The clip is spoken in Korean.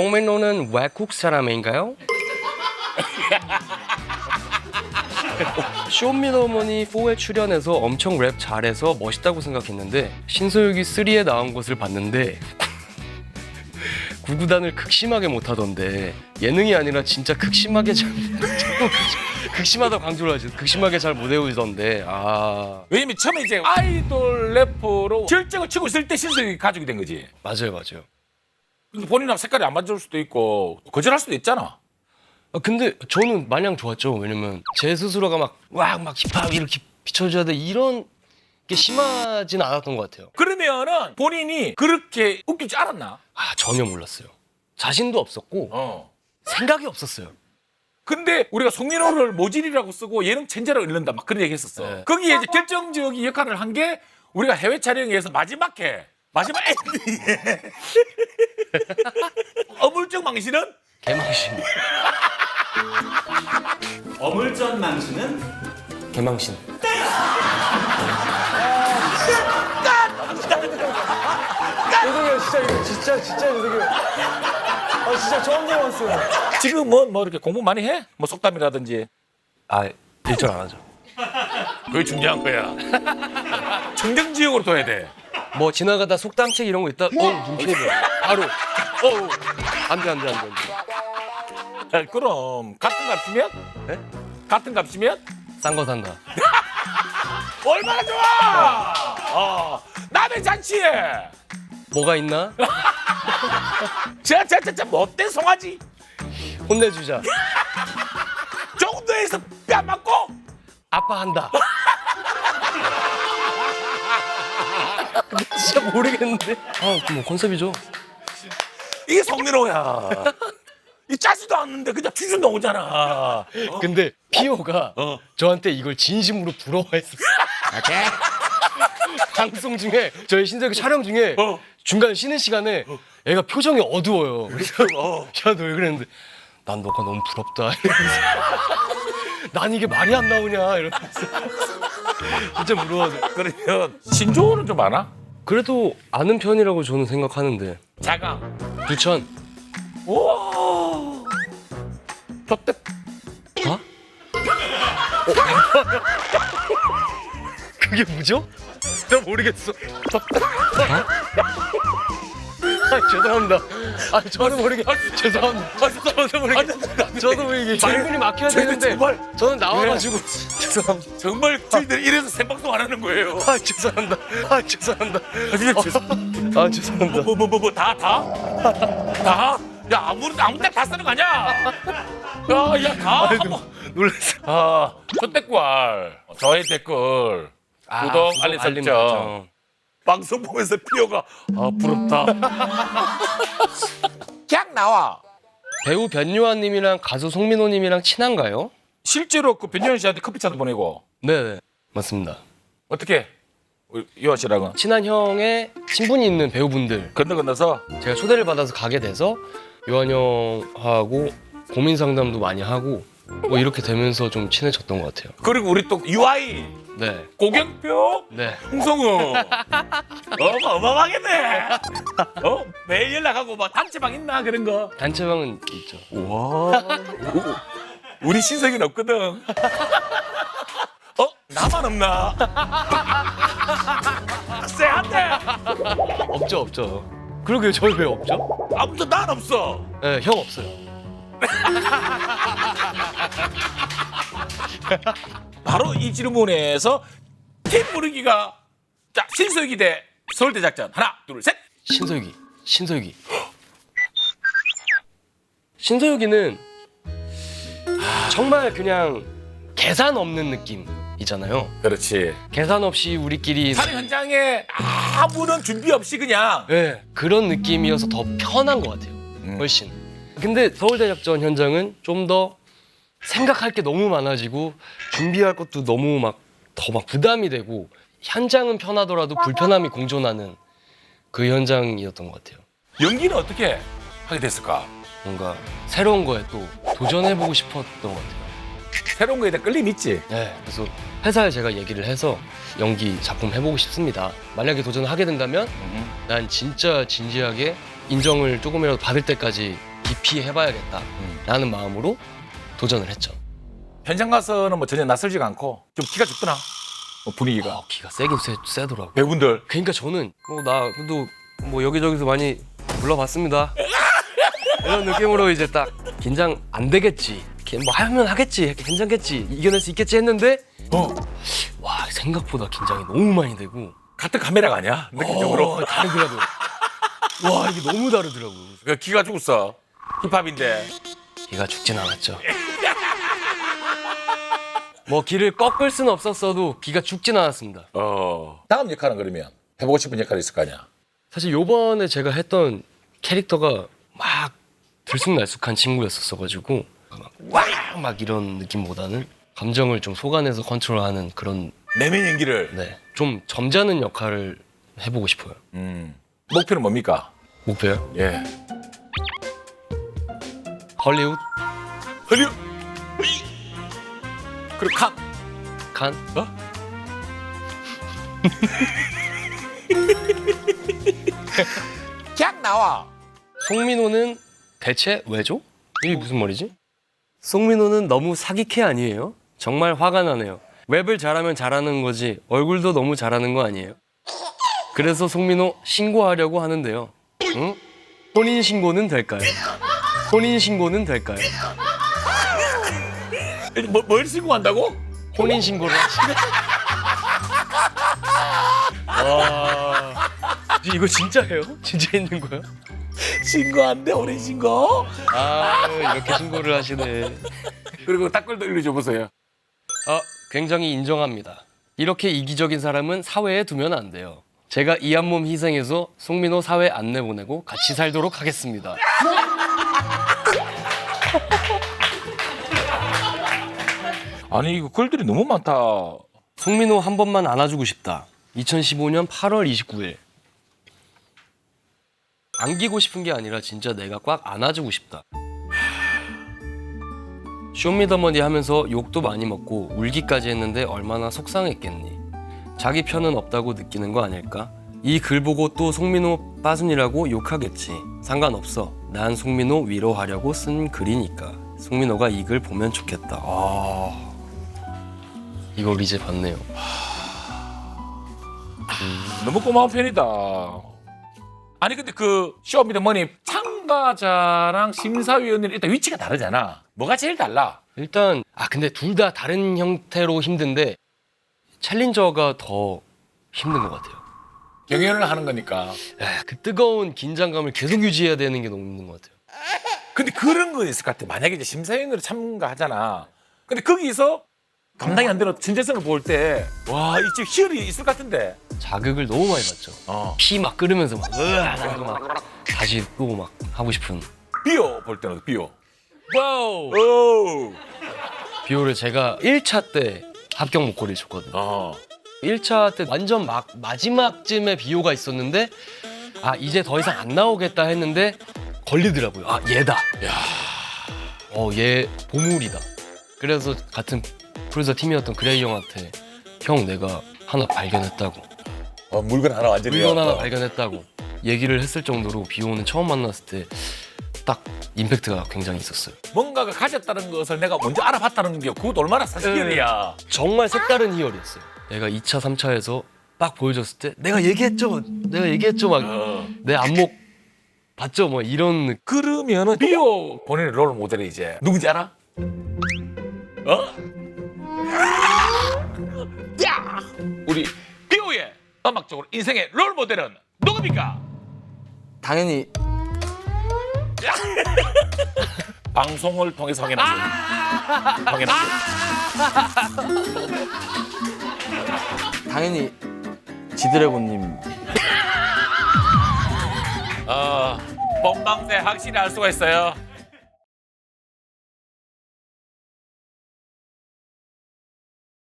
송민호는 외국 사람인가요? 쇼미더머니 4에 출연해서 엄청 랩 잘해서 멋있다고 생각했는데 신서유기 3에 나온 것을 봤는데 구구단을 극심하게 못하던데 예능이 아니라 진짜 극심하게 잘 극심하다 강조를 하지 극심하게 잘 못 외우던데 아 왜냐면 처음에 이제 아이돌 래퍼로 결정을 치고 있을 때 신성이 가족이 된 거지. 맞아요 맞아요 근데 본인하고 색깔이 안 맞을 수도 있고 거절할 수도 있잖아. 아, 근데 저는 마냥 좋았죠. 왜냐면 제 스스로가 막 와 막 힙합 이렇게 비춰줘야 돼 이런 게 심하진 않았던 것 같아요. 그러면은 본인이 그렇게 웃기지 않았나? 아 전혀 몰랐어요. 자신도 없었고 어. 생각이 없었어요. 근데 우리가 송민호를 모질이라고 쓰고 예능 천재라고 읽는다 막 그런 얘기 했었어. 네. 거기에 이제 결정적인 역할을 한 게 우리가 해외 촬영에서 마지막 회 마지막 엔딩에 어물쩍 망신은 개망신, 어물전 망신은 개망신. 죄송해요 진짜 이거 진짜 진짜 죄송해요 아 진짜 처음 들어봤어요 지금 뭐, 뭐 이렇게 공부 많이 해? 뭐 속담이라든지 아 일절 안 하죠. 그게 중요한 거야. 청정지역으로 둬야 돼. 뭐 지나가다 속담책 이런 거 있다. 어 눈치내 바로. 어 안돼 안돼 안돼. 아, 그럼 같은 값이면? 네? 같은 값이면? 싼거 산다. 얼마나 좋아! 어, 남의 잔치에 뭐가 있나? 저저저저 못된 송아지 혼내주자. 정도에서 뺨 맞고 아빠 한다. 진짜 모르겠는데. 아, 그뭐 컨셉이죠. 이게 성민호야. 이 짜지도 않는데 그냥 퓨즈 나오잖아. 근데 피오가 어. 저한테 이걸 진심으로 부러워했었어. 방송 중에 저희 신세계 촬영 중에 어. 중간 쉬는 시간에 애가 표정이 어두워요. 그래서 야너 왜 그랬는데 난 너가 너무 부럽다. 이러면서 난 이게 말이 안 나오냐 이러면서 진짜 부러워서. 그러면 신조어는 좀 아나? 그래도 아는 편이라고 저는 생각하는데 자강. 부천 우와. 저때 어? 그게 뭐죠? 나 모르겠어. 아, 죄송합니다. 아, 저도 모르게. 죄송합니다. 저도 모르게. 저도 모르게. 질문이 막혀야 되는데 저는 나와가지고 죄송합니다. 정말 저희들 이래서 생방송 안 하는 거예요. 아, 죄송합니다. 아, 죄송합니다. 아, 진짜 죄송. 아, 죄송합니다. 뭐뭐뭐 뭐 다 다? 다? 야 아무 아무 때다 쓰는 거 아니야? 야야다 한번. 놀랐어. 아, 첫 댓글, 저의 댓글, 구독, 알림 설정. 방송 보면서 피오가 아 부럽다. 그냥 나와. 배우 변요한님이랑 가수 송민호님이랑 친한가요? 실제로 그 변현 씨한테 커피차도 보내고. 네, 맞습니다. 어떻게? 우리 유아 씨랑은? 친한 형의 친분이 있는 배우분들. 건너 건너서? 제가 초대를 받아서 가게 돼서 요한 형하고 고민 상담도 많이 하고 뭐 이렇게 되면서 좀 친해졌던 것 같아요. 그리고 우리 또 유아이. 네, 고경표? 네. 홍성우. 어 어마어마하겠네. 어? 매일 연락하고 막 단체방 있나? 그런 거. 단체방은 있죠. 와 우리 신석이는 없거든. 어 나만 없나? 쎄한데 없죠, 없죠. 그러게요, 저희 왜 없죠? 아무도 난 없어. 네, 형 없어요. 바로 이 질문에서 팀 부르기가 자 신석이 대 서울대 작전 하나 둘 셋. 신서유기, 신서유기. 신서유기는 정말 그냥 계산 없는 느낌이잖아요. 그렇지. 계산 없이 우리끼리 촬영 현장에 아무런 준비 없이 그냥 네, 그런 느낌이어서 더 편한 것 같아요. 훨씬. 근데 서울대 작전 현장은 좀 더 생각할 게 너무 많아지고 준비할 것도 너무 막 더 막 부담이 되고 현장은 편하더라도 불편함이 공존하는 그 현장이었던 것 같아요. 연기는 어떻게 하게 됐을까? 뭔가 새로운 거에 또 도전해보고 싶었던 것 같아요. 새로운 거에 대한 끌림 있지. 네, 그래서 회사에 제가 얘기를 해서 연기 작품 해보고 싶습니다. 만약에 도전을 하게 된다면 난 진짜 진지하게 인정을 조금이라도 받을 때까지 깊이 해봐야겠다라는 마음으로 도전을 했죠. 현장 가서는 뭐 전혀 낯설지가 않고 좀 기가 죽더나 뭐 분위기가 어, 기가 세긴 세, 세더라고. 배우분들 그러니까 저는 뭐 나 그래도 뭐 여기저기서 많이 불러봤습니다. 이런 느낌으로 이제 딱 긴장 안 되겠지. 이렇게 뭐 하면 하겠지. 괜찮겠지. 이겨낼 수 있겠지 했는데 어 와 생각보다 긴장이 너무 많이 되고 같은 카메라가 아니야 느낌적으로 어, 다르더라고요. 와 이게 너무 다르더라고요. 그 기가 죽었어 힙합인데 기가 죽진 않았죠. 뭐 길을 꺾을 수는 없었어도 기가 죽진 않았습니다. 어 다음 역할은 그러면 해보고 싶은 역할이 있을 거 아니야 사실 요번에 제가 했던 캐릭터가 막 들쑥날쑥한 친구였었어가지고 막, 막 이런 느낌보다는 감정을 좀 속아내서 컨트롤하는 그런 내면 연기를. 네, 좀 점잖은 역할을 해보고 싶어요. 음. 목표는 뭡니까? 목표요? 예. 헐리우드? 헐리우 그리고 칸! 칸? 어? 그냥 나와. 송민호는 대체 왜죠? 이게 무슨 말이지? 송민호는 너무 사기캐 아니에요? 정말 화가 나네요. 랩을 잘하면 잘하는 거지 얼굴도 너무 잘하는 거 아니에요? 그래서 송민호 신고하려고 하는데요. 응? 혼인 신고는 될까요? 혼인 신고는 될까요? 뭐, 뭘 신고한다고? 혼인 신고를. 와. 이거 진짜예요? 진짜 있는 거야? 신고한대 오랜 신고 아 이렇게 신고를 하시네. 그리고 댓글도 읽어줘 보세요 아, 굉장히 인정합니다. 이렇게 이기적인 사람은 사회에 두면 안 돼요. 제가 이 한 몸 희생해서 송민호 사회 안 내보내고 같이 살도록 하겠습니다. 아니 이거 글들이 너무 많다 송민호 한 번만 안아주고 싶다. 2015년 8월 29일. 안기고 싶은 게 아니라 진짜 내가 꽉 안아주고 싶다. 쇼미더머니 하면서 욕도 많이 먹고 울기까지 했는데 얼마나 속상했겠니. 자기 편은 없다고 느끼는 거 아닐까? 이 글 보고 또 송민호 빠순이라고 욕하겠지. 상관없어. 난 송민호 위로하려고 쓴 글이니까. 송민호가 이 글 보면 좋겠다. 아... 이걸 이제 봤네요. 너무 고마운 편이다. 아니 근데 그 쇼미더머니 참가자랑 심사위원은 일단 위치가 다르잖아. 뭐가 제일 달라? 일단 아 근데 둘 다 다른 형태로 힘든데 챌린저가 더 힘든 것 같아요. 경연을 하는 거니까. 에, 그 뜨거운 긴장감을 계속 유지해야 되는 게 너무 힘든 것 같아요. 근데 그런 거 있을 것 같아. 만약에 이제 심사위원으로 참가하잖아. 근데 거기서 감당이 안 되는 진재성을 볼 때, 와, 이제 희열이 있을 것 같은데. 자극을 너무 많이 받죠. 어. 피 막 끓으면서 막 으아 나도 막 다시 또 막 하고 싶은 비오 볼 때는 비오. 와우 오. 비오를 제가 1차 때 합격 목걸이를 줬거든요. 어. 1차 때 완전 막 마지막쯤에 비오가 있었는데 아 이제 더 이상 안 나오겠다 했는데 걸리더라고요. 아 얘다. 야. 어얘 보물이다. 그래서 같은 프로듀서 팀이었던 그레이 형한테 형 내가 하나 발견했다고 어, 물건 하나 완전히. 물건 하나 어. 발견했다고 얘기를 했을 정도로 비오는 처음 만났을 때 딱 임팩트가 굉장히 있었어요. 뭔가가 가졌다는 것을 내가 먼저 알아봤다는 게 그것도 얼마나 사실이야. 정말 색다른 희열이었어요. 내가 2차, 3차에서 딱 보여줬을 때 내가 얘기했죠. 내가 얘기했죠. 막내 어. 안목 봤죠. 뭐 이런 느- 그러면은 비오 본인의 롤 모델이 이제 누군지 알아? 어? 야! 우리 음악적으로 인생의 롤 모델은 누굽니까? 당연히 방송을 통해서 확인합니다. 확인합니다. 당연히 지드래곤님 어, 본방새 확실히 알 수가 있어요.